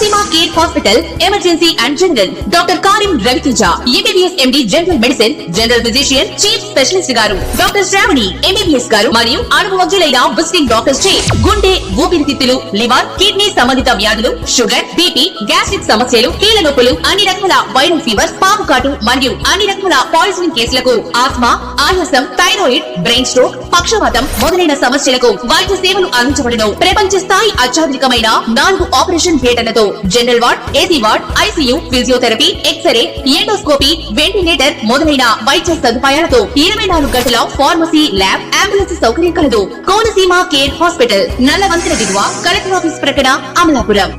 Konaseema care hospital emergency and general doctor Karim Raviteja MBBS MD general medicine general physician chief specialist గారు. Doctor Shravani MBBS గారు. మరియు అనుభవజ్ఞులైన visiting doctors చే గుండె ఊపిరితిత్తులు లివర్ కిడ్నీ సంబంధిత వ్యాధులు షుగర్ బీపీ గ్యాస్ట్రిక్ సమస్యలు కీళ్ళ నొప్పులు అన్ని రకాల వైరల్ ఫీవర్స్ పాము కాటు మరియు అన్ని రకాల పాయిజనింగ్ కేసులకు ఆస్మా ఆయాసం థైరాయిడ్ బ్రెయిన్ స్ట్రోక్ పక్షవాతం మొదలైన సమస్యలకు వైద్య సేవలు అందించబడును. ప్రపంచ స్థాయి అత్యాధునికమైన నాలుగు operation థియేటర్లతో general ward AC ward ICU physiotherapy x-ray endoscopy ventilator మొదలైన వైద్య సదుపాయాలతో ఇరవై నాలుగు గంటల ఫార్మసీ ల్యాబ్ అంబులెన్స్ సౌకర్యం కలదు. కోనసీమ కేర్ హాస్పిటల్ నల్లవంతెన దిగువ కలెక్టర్ ఆఫీస్ ప్రకటన అమలాపురం.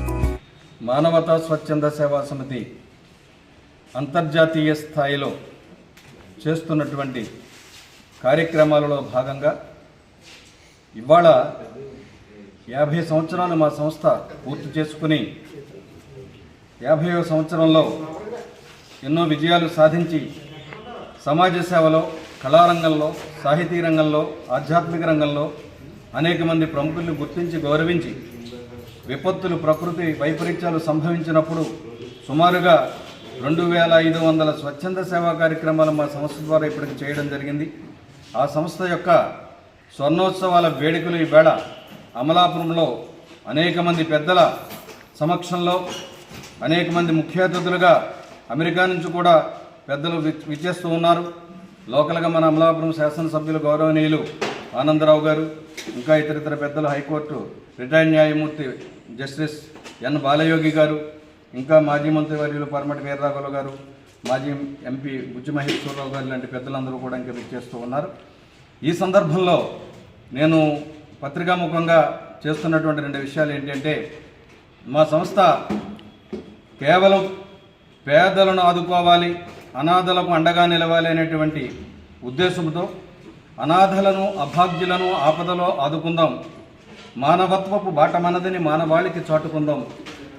మానవతా స్వచ్ఛంద సేవా సమితి అంతర్జాతీయ స్థాయిలో చేస్తున్నటువంటి కార్యక్రమాలలో భాగంగా ఇవాళ యాభై సంవత్సరాలు మా సంస్థ పూర్తి చేసుకుని యాభైవ సంవత్సరంలో ఎన్నో విజయాలు సాధించి సమాజ సేవలో కళారంగంలో సాహితీ రంగంలో ఆధ్యాత్మిక రంగంలో అనేక మంది ప్రముఖుల్ని గుర్తించి గౌరవించి విపత్తులు ప్రకృతి వైపరీత్యాలు సంభవించినప్పుడు సుమారుగా రెండు వేల ఐదు వందల స్వచ్ఛంద సేవా కార్యక్రమాలు మా సంస్థ ద్వారా ఇప్పటికి చేయడం జరిగింది. ఆ సంస్థ యొక్క స్వర్ణోత్సవాల వేడుకలు ఈవేళ అమలాపురంలో అనేక మంది పెద్దల సమక్షంలో అనేక మంది ముఖ్య అతిథులుగా అమెరికా నుంచి కూడా పెద్దలు వి- విచ్చేస్తూ ఉన్నారు. లోకల్గా మన అమలాపురం శాసనసభ్యులు గౌరవనీయులు ఆనందరావు గారు ఇంకా ఇతర ఇతర పెద్దలు హైకోర్టు రిటైర్డ్ న్యాయమూర్తి జస్టిస్ ఎన్ బాలయోగి గారు ఇంకా మాజీ మంత్రివర్యులు పరమటి వీర్రాఘవులు గారు మాజీ ఎంపీ బుజ్జి మహేశ్వరరావు గారు లాంటి పెద్దలందరూ కూడా ఇంకా విచ్చేస్తూ ఉన్నారు. ఈ సందర్భంలో నేను పత్రికాముఖంగా చేస్తున్నటువంటి రెండు విషయాలు ఏంటంటే మా సంస్థ కేవలం పేదలను ఆదుకోవాలి అనాథలకు అండగా నిలవాలి అనేటువంటి ఉద్దేశంతో అనాథలను అభాగ్యులను ఆపదలో ఆదుకుందాం. మానవత్వపు బాట మనదని మానవాళికి చాటుకుందాం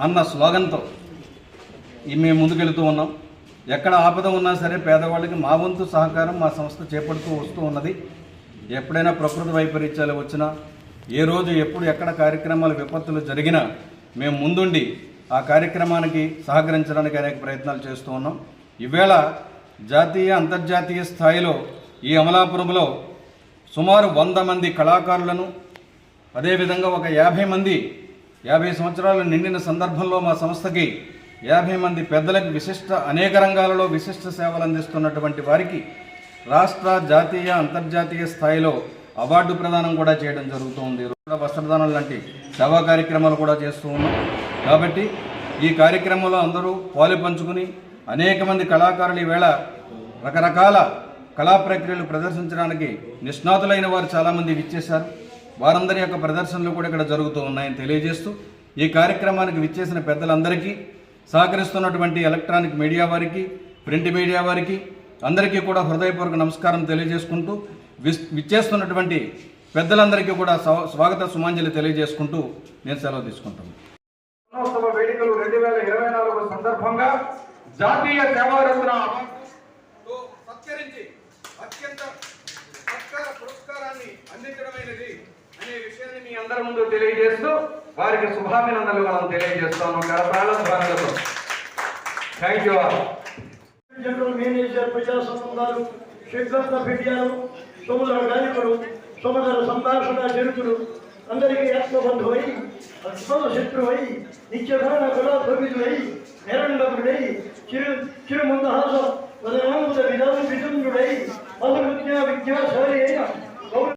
అన్న స్లోగన్తో ఈ మేము ముందుకెళ్తూ ఉన్నాం. ఎక్కడ ఆపద ఉన్నా సరే పేదవాళ్ళకి మా వంతు సహకారం మా సంస్థ చేపడుతూ వస్తూ ఉన్నది. ఎప్పుడైనా ప్రకృతి వైపరీత్యాలు వచ్చినా ఏ రోజు ఎప్పుడు ఎక్కడ కార్యక్రమాలు విపత్తులు జరిగినా మేము ముందుండి ఆ కార్యక్రమానికి సహకరించడానికి అనేక ప్రయత్నాలు చేస్తూ ఉన్నాం. ఈవేళ జాతీయ అంతర్జాతీయ స్థాయిలో ఈ అమలాపురంలో సుమారు వంద మంది కళాకారులను అదేవిధంగా ఒక యాభై మంది యాభై సంవత్సరాలు నిండిన సందర్భంలో మా సంస్థకి యాభై మంది పెద్దలకు విశిష్ట అనేక రంగాలలో విశిష్ట సేవలు అందిస్తున్నటువంటి వారికి రాష్ట్ర జాతీయ అంతర్జాతీయ స్థాయిలో అవార్డు ప్రదానం కూడా చేయడం జరుగుతుంది కూడా వస్త్రదానం లాంటి సేవా కార్యక్రమాలు కూడా చేస్తూ ఉన్నాం. కాబట్టి ఈ కార్యక్రమంలో అందరూ పాలు పంచుకుని అనేక మంది కళాకారులు ఈవేళ రకరకాల కళా ప్రక్రియలు ప్రదర్శించడానికి నిష్ణాతులైన వారు చాలామంది విచ్చేశారు. వారందరి యొక్క ప్రదర్శనలు కూడా ఇక్కడ జరుగుతూ ఉన్నాయని తెలియజేస్తూ ఈ కార్యక్రమానికి విచ్చేసిన పెద్దలందరికీ సహకరిస్తున్నటువంటి ఎలక్ట్రానిక్ మీడియా వారికి ప్రింట్ మీడియా వారికి అందరికీ కూడా హృదయపూర్వక నమస్కారం తెలియజేసుకుంటూ విస్ విచ్చేస్తున్నటువంటి పెద్దలందరికీ కూడా స్వా- స్వాగత సుమాంజలి తెలియజేసుకుంటూ నేను సెలవు తీసుకుంటాను. వేడుకలు రెండు వేల ఇరవై నాలుగు సందర్భంగా జాతీయ సేవారత్న అవార్డుతో సత్కరించి అత్యంత సత్కార పురస్కారాన్ని అందించడమైనది అనే విషయాన్ని మీ అందరి ముందు తెలియజేస్తూ వారికి శుభాభినందనలు మనం తెలియజేస్తాము. ధ్వనులతో thank you all general manager ప్రజా సంబంధాలు శీఘ్రత ఫిర్యాదు సోమదర గాయకుడు సోమదర సంభాషణ జరుపుడు అందరికీ ఆత్మబంధువై అద్భుత శత్రువై నిత్యధారణ కళాప్రవిధుడై నిరండకుడై చిరు చిరుమందహాస వదనాముద విధాన విధుండుడై